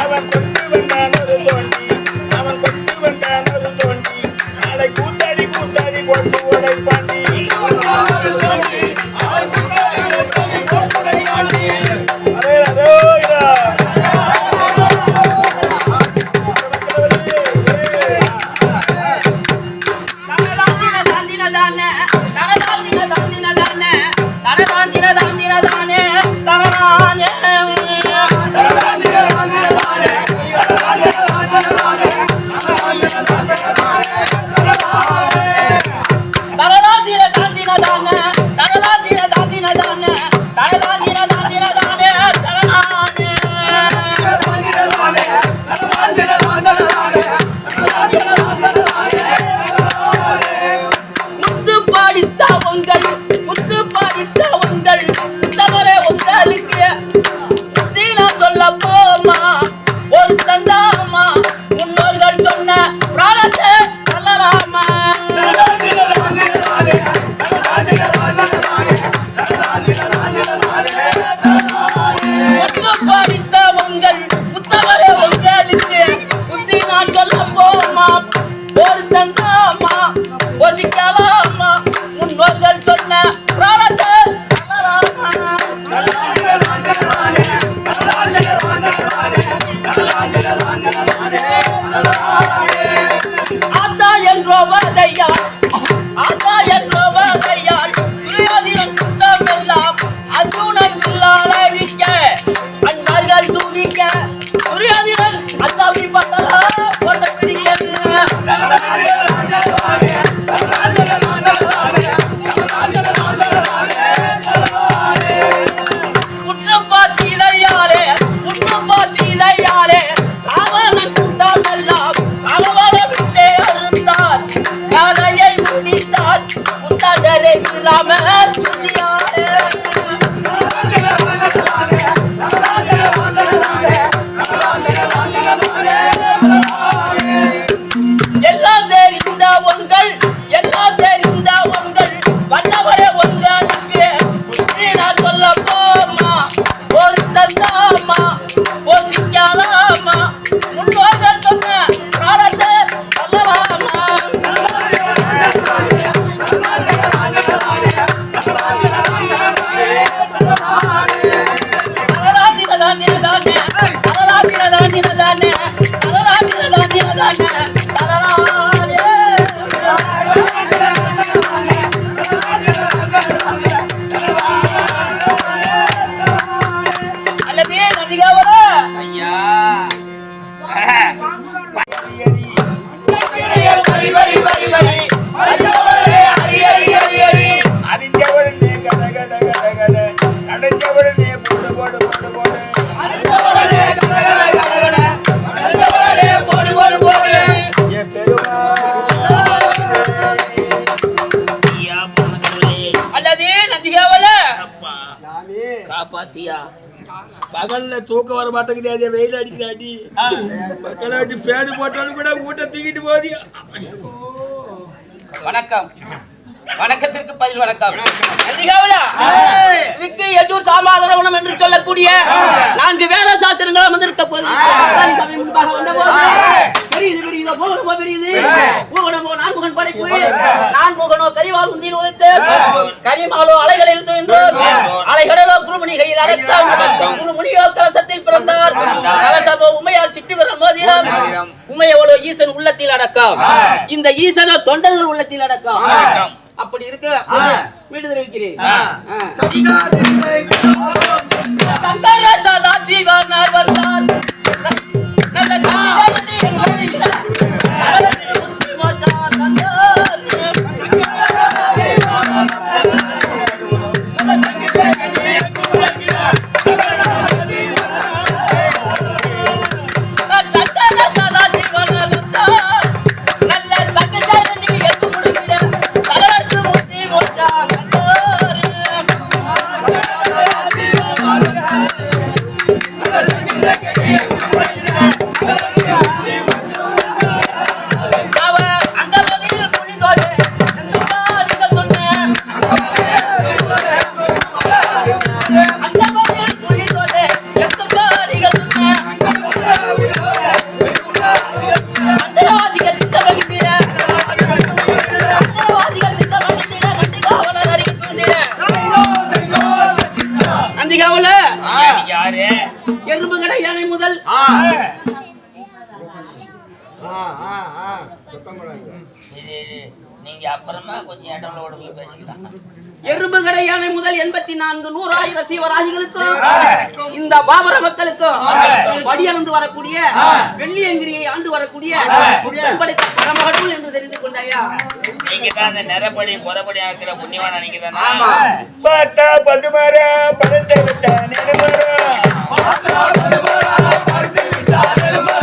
அவன் கொண்டு வந்தான் ஒரு தோண்டி. அவன் கொண்டு வந்தான் ஒரு தோண்டி. நாளை கூத்தாடி கூத்தாடி போட்டு உடை பாண்டி அதே அதோ இதா. முத்து பாடித்த உங்கள் முத்து பாடித்த உங்கள் தவறே உங்களுக்கு தீனா சொல்ல போமா ஒரு தந்தாமா முன்னோர்கள் சொன்ன பிராணத்தை சொல்லலாமா முத்து ஆத்தா என்றோ வதையால் ஆத்தா என்றோ வதையால் துரியோதிரன் குற்றம் எல்லாம் அர்ஜுனன் இல்லால் அழிக்க அன்பர்கள் துணிக்க துரியோதிரன் அல்லாவி பத்தலா போட்ட குற்றப்பா குத்தடரை ராமர் அடிஞ்சவளே கட கட கட கட. கடைஞ்சவளே பகல்ல தூக்கம் வர மாட்டேங்குது அதே வெயில் அடிக்கிறாடி மக்களை விட்டு பேடு போட்டாலும் கூட ஊட்ட தூக்கிட்டு போதியா வணக்கம். வணக்கத்திற்கு பதில் வணக்கம். விக்கு எஜூர் சாமாதரவனம் என்று சொல்லக்கூடிய நான்கு வேத சாஸ்திரங்கள் அமர்ந்திருக்க போது. முன்பாக வந்தபோது. பெரியது பெரியதோ போகணுமோ பெரியது. போகணுமோ நான்முகன் படைப்பு. நான்முகனோ கரிவால் உந்தியில் உதைத்து கரிமாலோ அலைகளை இழுத்து வென்றோர் அலைகடலோ குருமணி கையில் அடைத்தார். குருமணியோ கலசத்தில் பிறந்தார். கலசமோ உமையால் சிட்டி வர மோதிரம். உமையவளோ ஈசன் உள்ளத்தில் அடக்கம். இந்த ஈசனோ தொண்டர்கள் உள்ளத்தில் அடக்கம். அப்படி இருக்க வீடு தெரிவிக்கிறேன். சக்கர சதாசிவனலுத்தா, நல்ல சக்கரஜானி எங்கு முடுகிட, சகலத்து முத்தி முட்டாகத்தோரு. அவ அங்கமதியில் குளிதோடு, செந்தூராடிகள் சொன்ன. அங்கமதியில் குளிதோடு, செந்தூராடிகள் சொன்ன. மந்திரவாதிகள் சித்தம் வகித்திட. மந்திரவாதிகள் சித்தம் வகித்திட, நந்திகாவலர் அருகில் வந்திட. நந்திகாவல யாரு? எறும்பு கடை யானை முதல். ஆ. ஆ. ஆ சுத்தம் நீங்க அப்புறமா கொஞ்சம் இடம்ல ஓடுங்க பேசிக்கலாம். எறும்பு கடை யானை முதல் எண்பத்தி நான்கு நூறாயிரம் சீவராசிகளுக்கும் இந்த பாபர மக்களுக்கும் வழியளந்து வரக்கூடிய வெள்ளியங்கிரியை ஆண்டு வரக்கூடிய படைத்த பரமகடவுள் என்று தெரிந்து கொண்டாயா நீங்க தான் அந்த நிறப்படி புறப்படி ஆக்கிற புண்ணியவான நீங்க தானா. பார்த்தா பதுமர படுத்து விட்ட நெடுமர. பார்த்தா பதுமர படுத்து விட்ட நெடுமர.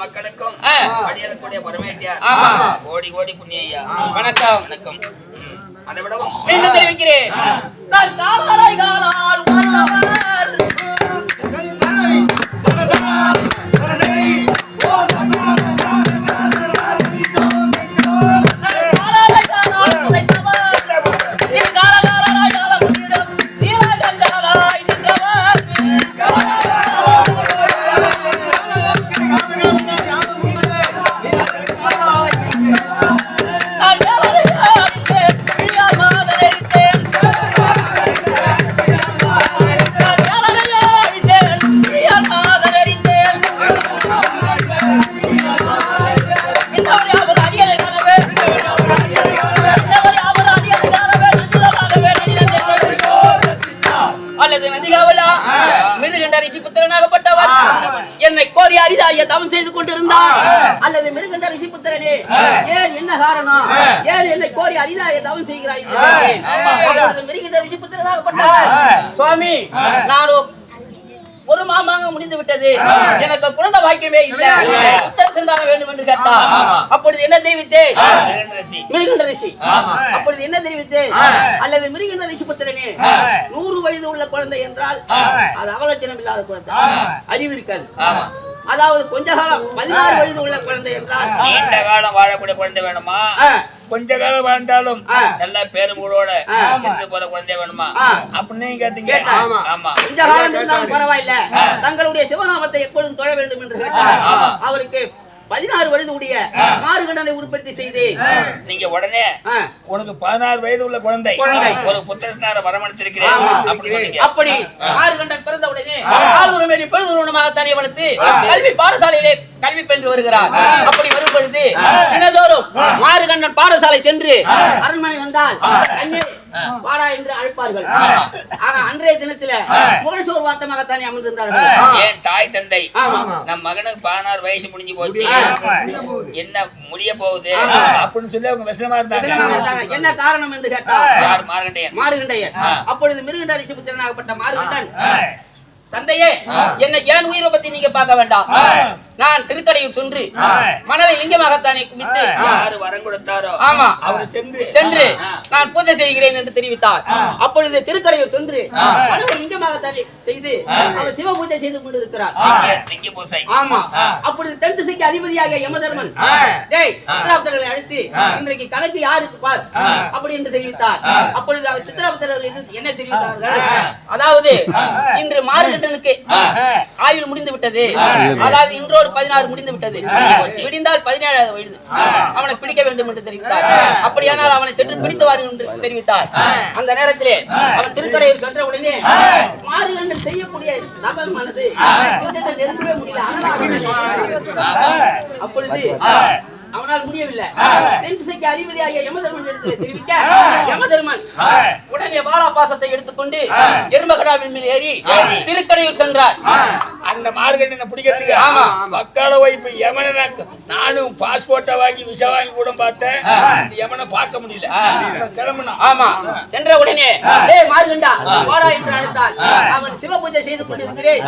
மக்களுக்கும். அடியக்கூடிய பரமேட்டியார் ஆமா. கோடி கோடி புண்ணியா வணக்கம். வணக்கம். மீண்டும் தெரிவிக்கிறேன்? நான் காலால் காலால் உழைத்தவர். என்னை கோரி அரிதாய தவம் செய்து கொண்டிருந்தார் அல்லது மிருகண்ட ரிஷி புத்திரனே ஏன் என்ன காரணம் ஏன் என்னை கோரி அரிதாய தவம் செய்கிறாய் என்று கேட்டேன். அப்பொழுது மிருகண்ட ரிஷி புத்திரனாகப்பட்டவர் சுவாமி நான் ஒரு மாமாங்க முடிந்து விட்டது. எனக்கு குழந்தை பாக்கியமே இல்ல. வேண்டும் என்று கேட்டார் அப்பொழுது என்ன தெரிவித்தேன்? மிருகண்ட ரிஷி அப்பொழுது என்ன தெரிவித்தேன்? அல்லது மிருகண்ட ரிஷி புத்திரனே நூறு வயது உள்ள குழந்தை என்றால் அது அவலட்சணம் இல்லாத குழந்தை அறிவு இருக்காது. அதாவது கொஞ்ச காலம் பதினாறு வயது உள்ள குழந்தை என்றால் நீண்ட காலம் வாழக்கூடிய குழந்தை வேணுமா? கொஞ்ச காலம் வாழ்ந்தாலும். நல்ல. இருந்து போற குழந்தை வேணுமா. அப்படின்னு கேட்டீங்க. ஆமா. கொஞ்ச காலம் பரவாயில்ல தங்களுடைய சிவநாமத்தை எப்பொழுதும் தொழ வேண்டும் என்று கேட்டார் அவருக்கு பதினாறு வயது உடைய மாறுகண்டனை உற்பத்தி செய்து நீங்க உடனே உனக்கு பதினாறு வயது உள்ள குழந்தை. குழந்தை. ஒரு புத்திரத்தினார வரமளித்திருக்கிறேன். ஆமா. அப்படி ஆறுகண்டன் பிறந்த உடனே ஆளுநர் மேலே பொழுதுமாகத்தானே வளர்த்து கல்வி பாடசாலையிலே கல்வி பயின்று வருகிறார். அப்படி வரும் அப்பொழுது தினதோறும் மாறுகண்ணன் பாடசாலை சென்று அரண்மனை வந்தால் வாடா என்று அழைப்பார்கள். ஆனா அன்றைய தினத்துல முகழ்சோர் வாட்டமாகத்தானே அமர்ந்திருந்தார்கள். என் தாய் தந்தை? நம் மகனுக்கு பதினாறு வயசு முடிஞ்சு போச்சு. என்ன முடிய போகுது. அப்படின்னு சொல்லி அவங்க விஷமா இருந்தாங்க. என்ன காரணம் என்று கேட்டால் யார்? மார்கண்டையன். மாறுகண்டையர் அப்பொழுது மிருகண்ட ரிஷிபுத்திரனாகப்பட்ட மாறுகண்டன் தந்தையே என்னை ஏன் உயிரை பத்தி நீங்க பார்க்க வேண்டாம்? நான் திருக்கடையில் சென்று மணலை லிங்கமாகத்தானே குமித்து யாரு வரம் கொடுத்தாரோ? ஆமா. அவரை சென்று. சென்று நான் பூஜை செய்கிறேன் என்று தெரிவித்தார். அப்பொழுது திருக்கடையூர் சென்று மணலை லிங்கமாகத்தானே செய்து அவர் சிவ பூஜை செய்து கொண்டிருக்கிறார். லிங்க பூசை. ஆமா. அப்பொழுது தென் திசைக்கு அதிபதியாக யமதர்மன் டேய் சித்திராபுத்தர்களை அழைத்து இன்றைக்கு கணக்கு யாருக்கு பார் அப்படி என்று தெரிவித்தார். அப்பொழுது அவர் சித்திராபுத்தர்கள் என்ன- என்ன தெரிவித்தார்கள்? அதாவது இன்று மாறுகண்டனுக்கு ஆயுள் முடிந்து விட்டது. அதாவது இன்றோடு பதினாறு முடிந்து விட்டது. விடிந்தால் பதினேழாவது வயது. அவனை பிடிக்க வேண்டும் என்று தெரிவித்தார். அப்படியானால் அவனை சென்று பிடித்து வாருங்கள் என்று தெரிவித்தார். அந்த நேரத்திலே அவன் திருக்கடையில் சென்ற உடனே மாறுகண்டன் செய்யக்கூடிய கிட்டத்தட்ட நெருங்கவே முடியல. அதனால அப்பொழுது அவனால் முடியவில்லை. தென் திசைக்கு அதிபதியாகிய யமதர்மன் தெரிவிக்க யமதர்மன் உடனே வாழா பாசத்தை எடுத்துக்கொண்டு எருமகடாவின் மேல் ஏறி திருக்கடையில் சென்றார். அந்த மார்க்கெட்டை பிடிக்கிறதுக்கு? ஆமா. மக்கால வைப்பு நானும் பாஸ்போர்ட்டை வாங்கி விசா வாங்கி கூட பார்த்தேன். இந்த யமனை பார்க்க முடியல. கிளம்புனா. ஆமா. சென்ற உடனே டேய் மார்கண்டா வாடா என்று அழைத்தார். அவன் சிவ பூஜை செய்து கொண்டிருக்கிறேன்.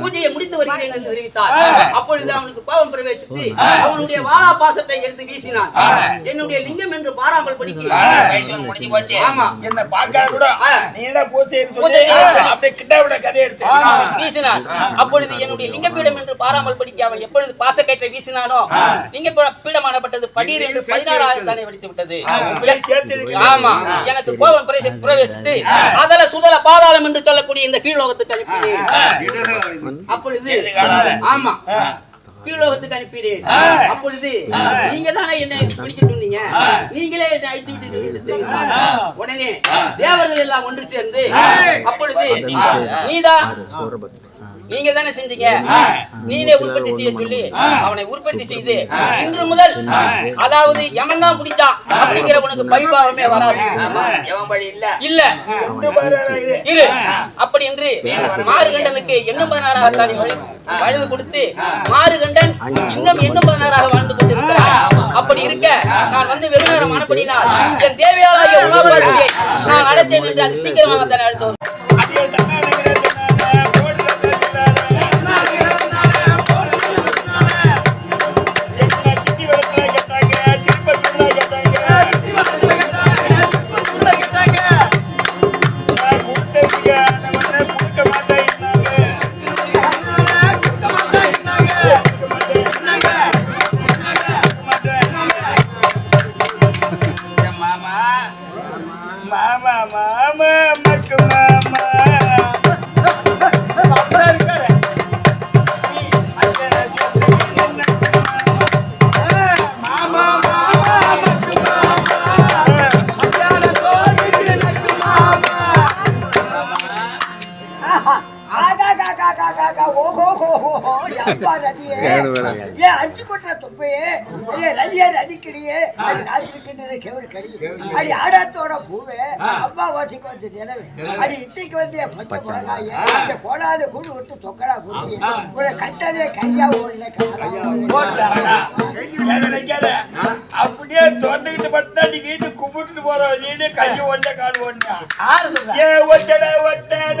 பூஜையை முடித்து வருகிறேன் என்று தெரிவித்தார். அப்பொழுது அவனுக்கு கோபம் பிரவேசித்து அவனுடைய வாழா பாசத்தை எடுத்து வீசினான். என்னுடைய லிங்கம் என்று பாராமல் படிக்கிறான். ஆமா. என்ன பார்க்காத கூட. நீ என்ன பூசைன்னு பூஜை சொல்லி செய்யறது. அப்படியே கிட்ட விட கதை எடுத்து. வீசினான் அப்பொழுது என்னுடைய லிங்கப்பீடம் என்று பாராமல் படிக்க அவன் எப்பொழுது பாசக்கயிற்றை வீசினானோ லிங்க பீடமானப்பட்டது படீர் என்று பதினாறாயிரம் தானே வெடித்து விட்டது. ஆமா. எனக்கு கோபம் பிரவேசி- பிரவேசித்து அதல சுதல பாதாளம் என்று சொல்லக்கூடிய இந்த கீழ்லோகத்துக்கு அப்பொழுது ஆமா. கீழ்லோகத்துக்கு அனுப்பினேன் அப்பொழுது நீங்க தானே என்னை பிடிக்க சொன்னீங்க? நீங்களே என்னை அழைத்து விட்டு. உடனே தேவர்கள் எல்லாம் ஒன்று சேர்ந்து அப்பொழுது நீதான் நீங்க தானே செஞ்சீங்க நீனே உற்பத்தி செய்ய சொல்லி அவனை உற்பத்தி செய்து இன்று முதல் அதாவது எவன் தான் பிடிச்சான் அப்படிங்கிற உனக்கு பழிபாவமே வராது. இல்ல? இல்ல. இரு. அப்படி என்று மாறுகண்டனுக்கு எண்ணும் பதினாறாக தானே வழி வழுது கொடுத்து மாறுகண்டன் இன்னும் எண்ணும் பதினாறாக வாழ்ந்து கொண்டிருக்கிறார். அப்படி இருக்க நான் வந்து வெகு நேரம் ஆனபடினால் என் தேவையாளாகிய உணவு நான் அழைத்தேன் என்று அது சீக்கிரமாக தானே அழைத்து அரிசி கொட்ட தொப்பையே. ஏ ரதியா ரதிக்கிடியே அது நாட்டுக்கின்ற கேவரு கடி. அடி ஆடாத்தோட பூவே. அப்பா வாசிக்கு வந்து நிலவு. அடி இச்சைக்கு வந்து என் பச்சை மிளகாய. இந்த கோடாத கூடு விட்டு தொக்கடா குருவி ஒரு கட்டதே கையா ஓடல? அப்படியே தோட்டக்கிட்டு பார்த்தா நீ வீட்டு கும்பிட்டு போற வழியிலே கையை ஒட்ட கால் ஒண்ணா ஏ ஒட்டட ஒட்டட.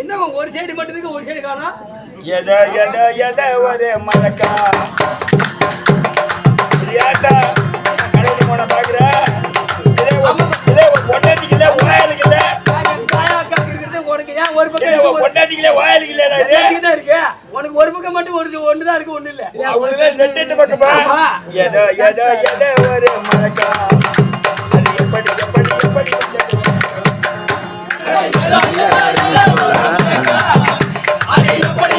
என்ன ஒரு சைடு மட்டும் இருக்கு ஒரு சைடு காணோம். எத எத எத ஒரு மலக்கா ஏண்டா கடவுள் போன பாக்குற. இதே ஒரு- இதே ஒரு பொண்டாட்டிக்கல ஓயலுக்கல உனக்கு ஒரு பக்கம் பொண்டாட்டிக்கல ஓயலுக்கலடா இது. தான் இருக்கு உனக்கு ஒரு பக்கம் மட்டும் ஒரு ஒண்ணுதான் இருக்கு ஒண்ணு இல்ல அவனுக்கு ரெண்டு ரெண்டு பக்கமா? ஆமா. எத எத எத ஒரு மலக்கா. அது எப்படி எப்படி எப்படி?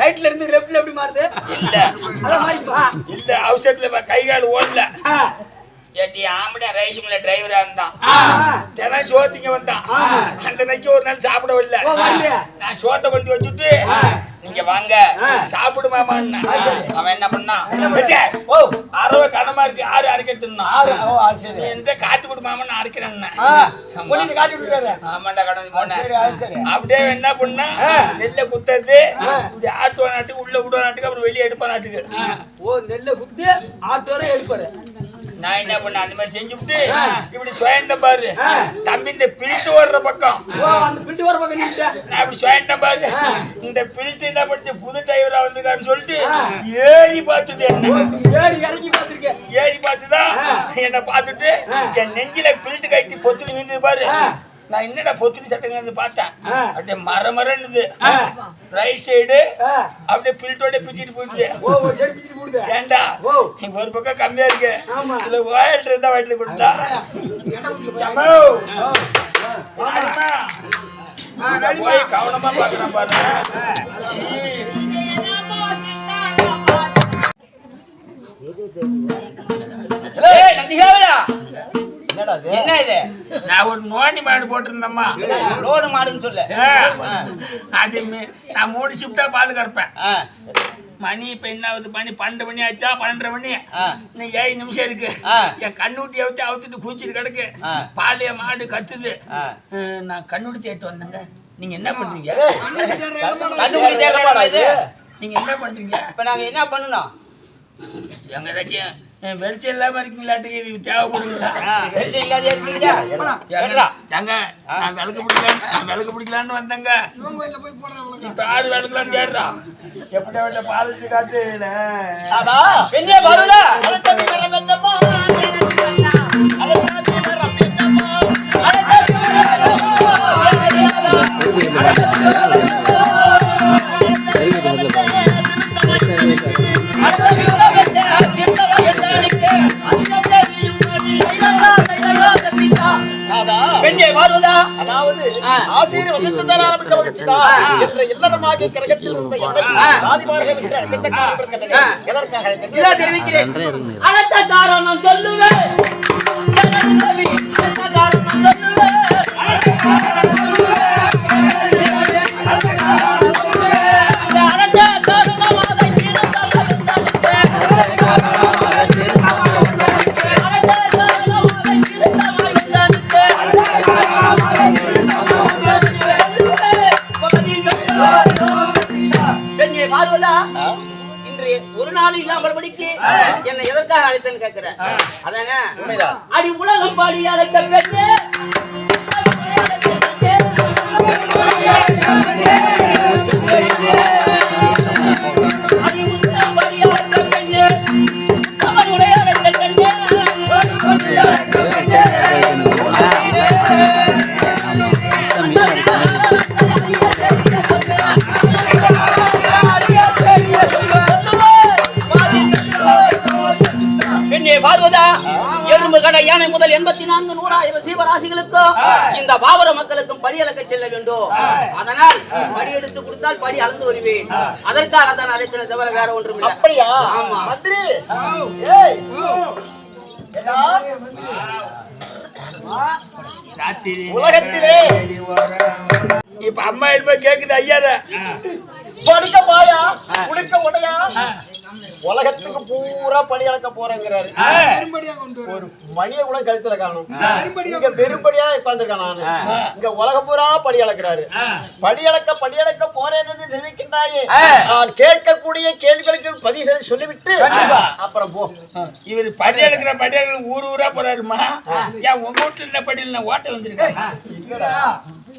ரைட்ல இருந்து லெஃப்ட்ல எப்படி மாறுது? இல்ல. அதான் மாறிப்பா இல்ல அவசரத்துல கை கால் ஓடல. ஏட்டி ஆம்படியா ரைஸ் மில்ல டிரைவரா இருந்தான். தினம் சோத்திங்க வந்தான். அந்த நைக்கு ஒரு நாள் சாப்பிட வரல? நான் சோத்தை கொண்டு வச்சுட்டு நீங்க வாங்க. சாப்பிடு மாமான்னு அவன் என்ன வெட்டே, ஓ. அறவை கடமா இருக்கு. ஆறு அரைக்க சரி. நீ இந்த காட்டு விடு மாமான்னு அரைக்கிறேன் காட்டி விட்டுறாரு ஆமாண்டா கடந்து போனேன். அப்படியே என்ன பண்ணா நெல்ல குத்தது. இப்படி ஆட்டுவ நாட்டுக்கு உள்ள விடுவ நாட்டுக்கு அப்புறம் வெளியே எடுப்ப நாட்டுக்கு. ஓ நெல்ல குத்தி ஆட்டோர எடுப்பாரு. நான் என்ன பண்ணேன் அந்த மாதிரி செஞ்சுவிட்டு இப்படி சுயண்ட பாரு. தம்பி இந்த பில்ட்டு ஓடுற பக்கம். அந்த பிட்டு வர பக்கம் நான் இப்படி சுயண்ட பாரு. இந்த பில்ட்டு என்ன பண்ணுச்சு? புது டிரைவரா வந்திருக்காருன்னு சொல்லிட்டு ஏறி பார்த்தது ஏறி இறங்கி பார்த்திருக்கேன் ஏறி பார்த்துதான் என்ன பார்த்துட்டு என் நெஞ்சில பில்ட்டு கட்டி பொத்துன்னு விழுந்தது பாரு. நான் என்னடா பொத்துன்னு சட்டங்க பார்த்தேன்? அப்படியே மர மரன்னுது ரைட் சைடு அப்படியே பில்ட்டோட பிச்சுட்டு போயிடுது. ஏண்டா? ஒரு பக்கம் கம்மியா இருக்கு. இதுல ஓயில் இருந்தா வயிற்றுல கொடுத்தா. கவனமா பாக்குறேன் பாரு நந்திகாவலா என்ன இது? நான் ஒரு நோண்டி மாடு போட்டிருந்தேம்மா. லோடு மாடுன்னு சொல்லு. அது மீ- நான் மூணு ஷிஃப்டா பால் கறப்பேன். ஆ, மணி இப்ப என்ன ஆகுது? மணி பன்னெண்டு மணி ஆச்சா? பன்னெண்டரை மணி? ஆ. இன்னும் ஏழு நிமிஷம் இருக்கு. ஆ. என் கண்ணுட்டி அவுத்து அவுத்துட்டு கூச்சிட்டு கிடக்கு. பாலிய மாடு கத்துது. நான் கண்ணுடி தேட்டு வந்தேங்க. நீங்க என்ன பண்றீங்க? இது? நீங்க என்ன பண்றீங்க? இப்ப நாங்க என்ன பண்ணணும்? எங்க ஏதாச்சும் வெளிச்சம் இல்லாம இருக்கீங்களாட்டுக்கு இது தேவைப்படுங்களா வெளிச்சம் இல்லாத இருக்கீங்களா. ஏங்க நான் விளக்கு பிடிக்கலான்னு நான் விளக்கு பிடிக்கலான்னு வந்தேங்க. இப்ப ஆடு விளக்கலான்னு கேடுறான் எப்படி அவட்ட பாலிச்சு காட்டு அதாவது. ஆசிரியர் வந்திருந்தால் ஆரம்பிக்க மகிழ்ச்சிதான் என்ற இல்லறமாகிய கிரகத்தில் இருந்த. எதற்காக தெரிவிக்கிறேன். அழைத்த காரணம் சொல்லுவேன் காரணம்? சொல்லுவேன் இந்த அழைத்த பார்வதா ஒரு நாள் இல்லாமல் படிக்கு என்னை எதற்காக அழைத்தேன்னு கேட்கிறேன். அதானே? அடி உலகம் பாடி அழைத்த பெண்ணே பார்வதா எறும்பு கடை யானை முதல் எண்பத்தி நான்கு நூறாயிரம் சீவராசிகளுக்கும் இந்த பாவர மக்களுக்கும் படி அளக்க செல்ல வேண்டும். அதனால் படி எடுத்து கொடுத்தால் படி அளந்து வருவேன். அதற்காக தான் அழைத்தன தவிர வேற ஒன்றும் இல்லை. அப்படியா? ஆமா. மந்திரி. ஏய். ஏடா, உலகத்திலே. இப்ப அம்மா என்ன கேக்குது ஐயார. படிக்க பாயா? குடிக்க உடையா? உலகத்துக்கு பூரா பணி அளக்க போறேங்கிறாரு ஒரு மணியை கூட கழுத்துல காணும். இங்க பெரும்படியா உட்கார்ந்துருக்கேன் நானு. இங்க உலகம் பூரா படி அளக்கிறாரு படி அளக்க படி அளக்க போறேன் என்று தெரிவிக்கின்றாயே நான் கேட்கக்கூடிய கேள்விகளுக்கு பதில் சொல்லி- சொல்லிவிட்டு அப்புறம் போ. இவர் படி எடுக்கிற படி எடுக்கிற ஊர் ஊரா போறாருமா? ஏன் உங்க வீட்டுல இருந்த படியில் நான் ஓட்ட வந்திருக்கேன்?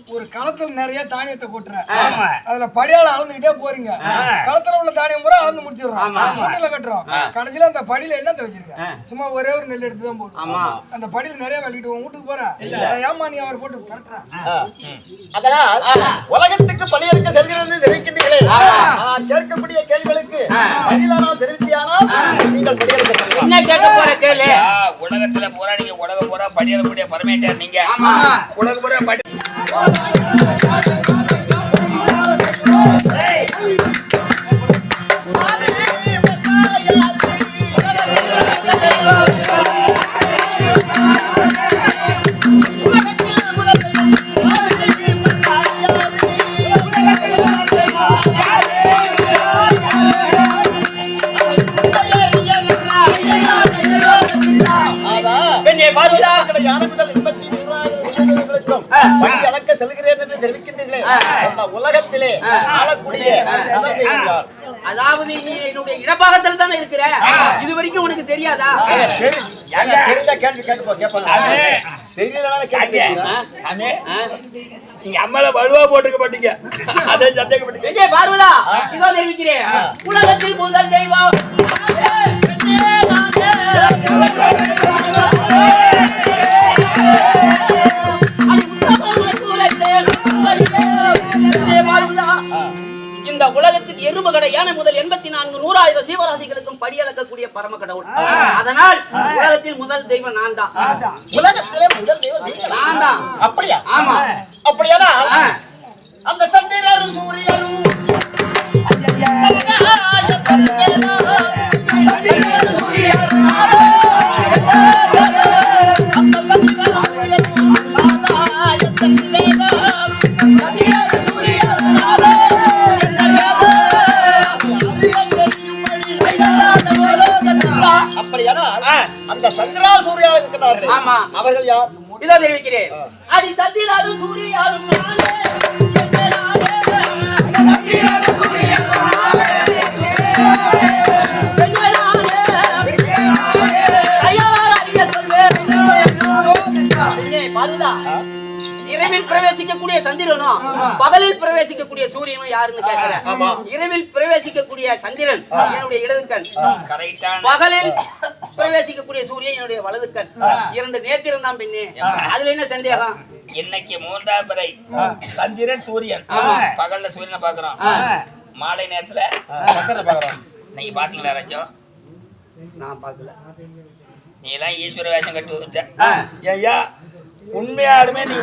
ஒரு களத்துல நிறைய தானியத்தை கொட்டுறேன். ஆமா. அதுல படியால அளந்துகிட்டே போறீங்க. களத்துல உள்ள தானியம் பூரா அளந்து முடிச்சிடுறோம். மூட்டையில கட்டுறோம். கடைசியில அந்த படியில என்னத்த வச்சிருக்க? சும்மா ஒரே ஒரு நெல் எடுத்து தான் அந்த படியில நிறைய வெள்ளிட்டு உன் வீட்டுக்கு போற ஏமா நீ அவர் போட்டு கரெக்டா அதனால் உலகத்துக்கு பணி அளக்க செல்கிறது தெரிவிக்கின்றீர்களே கேட்கக்கூடிய கேள்விகளுக்கு பதிலானால் தெரிவித்தியானால் நீங்கள் படி அளக்க செல்லலாம் என்ன கேட்க போற கேளு? உலகத்துல பூரா நீங்க உலகம் பூரா படியக்கூடிய பரமேட்டார் நீங்க. உலகம் பூரா படி அதான் பெண்ணே பார்வதா யானை முதல் எண்பத்தி மூன்றாயிரம் உயிரினங்களுக்கும் பணி அளக்க செல்கிறேன் என்று தெரிவிக்கின்றீர்களே. அந்த உலகத்திலே ஆளக்கூடிய முதல் தெய்வம் யார்? அதாவது நீ என்னுடைய இடப்பாகத்தில் தானே இருக்கிற? இது வரைக்கும் உனக்கு தெரியாதா? தெரிஞ்சா கேள்வி கேட்டு போ, கேட்பாங்க. தெரியலனால கேள்வி சாமி, கேட்கிறீங்களா? சாமி, நீங்க அம்மால வலுவா போட்டுக்க மாட்டீங்க. அதே சந்தேகப்பட்டீங்க பெண்ணே பார்வதா இதோ தெரிவிக்கிறேன். உலகத்தில் முதல் தெய்வம். பெண்ணே இந்த உலகத்துக்கு எறும்பு கடை யானை முதல் எண்பத்தி நான்கு நூறாயிரம் சீவராசிகளுக்கும் படி அளக்கக்கூடிய பரம கடவுள். அதனால் உலகத்தில் முதல் தெய்வம் நான் தான். உலகத்திலே முதல் தெய்வம். நான் தான். அப்படியா? ஆமா. அப்படியானா. அந்த சந்திரரும் சூரியரும் அப்படியானா அந்த சந்திரா சூர்யா இருக்கிறார்களே ஆமா. அவர்கள் யார் இதோ தெரிவிக்கிறேன் அடி சந்திராலும் சூரியாலும் இரவில் பிரவேசிக்கக்கூடிய சந்திரனும் பகலில் பிரவேசிக்கக்கூடிய சூரியனும் யாருன்னு கேட்கிறேன் இரவில் பிரவேசிக்கக்கூடிய சந்திரன் என்னுடைய இடது கண். பகலில் பிரவேசிக்கக்கூடிய சூரியன் என்னுடைய வலது கண். இரண்டு நேத்திரம் தான் பெண்ணே அதுல என்ன சந்தேகம்? இன்னைக்கு மூன்றாம் பிறை. சந்திரன் சூரியன். பகல்ல சூரியனை பாக்குறோம் மாலை நேரத்துல சந்திரனை பார்க்கிறோம். நீங்க பாத்தீங்களா யாராச்சும்? நான் பார்க்கல. நீ எல்லாம் ஈஸ்வர வேஷம் கட்டி வந்துட்ட ஐயா உண்மையாலுமே நீ